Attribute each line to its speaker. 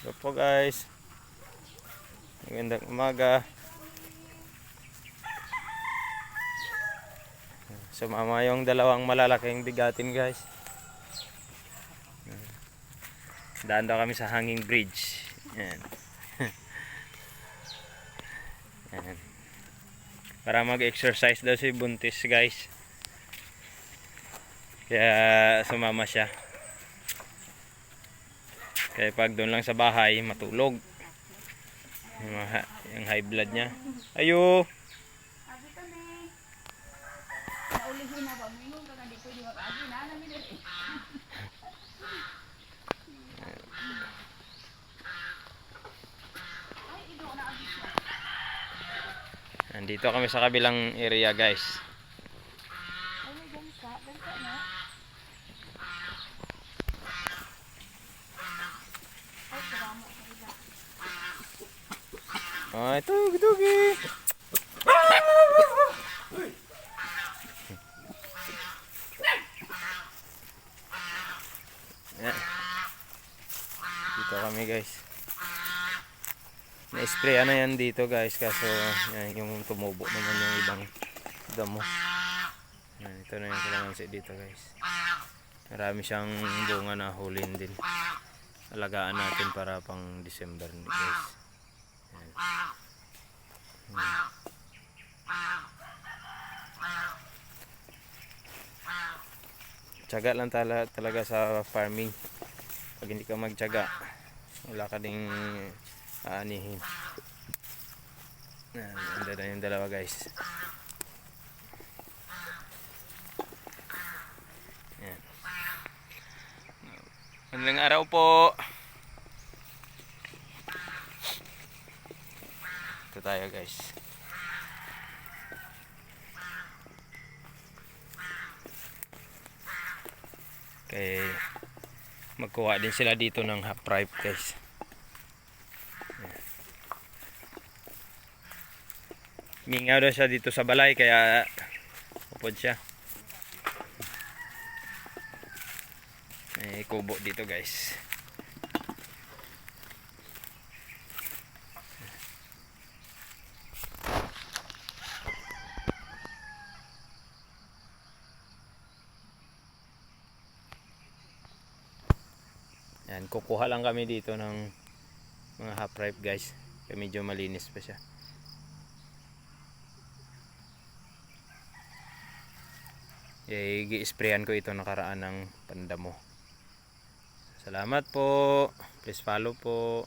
Speaker 1: Hello po guys. Magandang umaga. Sumama yung dalawang malalaking bigatin guys. Daan daw kami sa hanging bridge. Yan. Yan. Para mag-exercise daw si Buntis guys. Kaya sumama siya. Kaya pag doon lang sa bahay, matulog. Yung, high blood niya. Ayo! Nandito kami sa kabilang area guys.
Speaker 2: Ay, may gansa. Gansa na. Ay, karamo sa iba.
Speaker 1: Ay, tugi tugi! Dito kami guys. Na-spray na yan dito guys kaso yan, yung tumubo naman yung ibang damo. Yan, ito na yung kalamansi dito guys. Marami siyang bunga na hulin din. Alagaan natin para pang December guys. Tiyaga lang tala, talaga sa farming. Pag hindi ka magtiyaga, wala ka ding aanihin. Yan, ganda na yung dalawa guys. Yan. Magandang araw po. Ito tayo guys. Kaya magkuha din sila dito ng half ripe guys. Mingaw daw siya dito sa balay kaya upod siya. May kubo dito guys. Yan, kukuha lang kami dito ng mga half ripe guys. Kaya medyo malinis pa siya. Gi-sprayan ko ito nakaraan ng pandamo. Salamat po. Please follow po.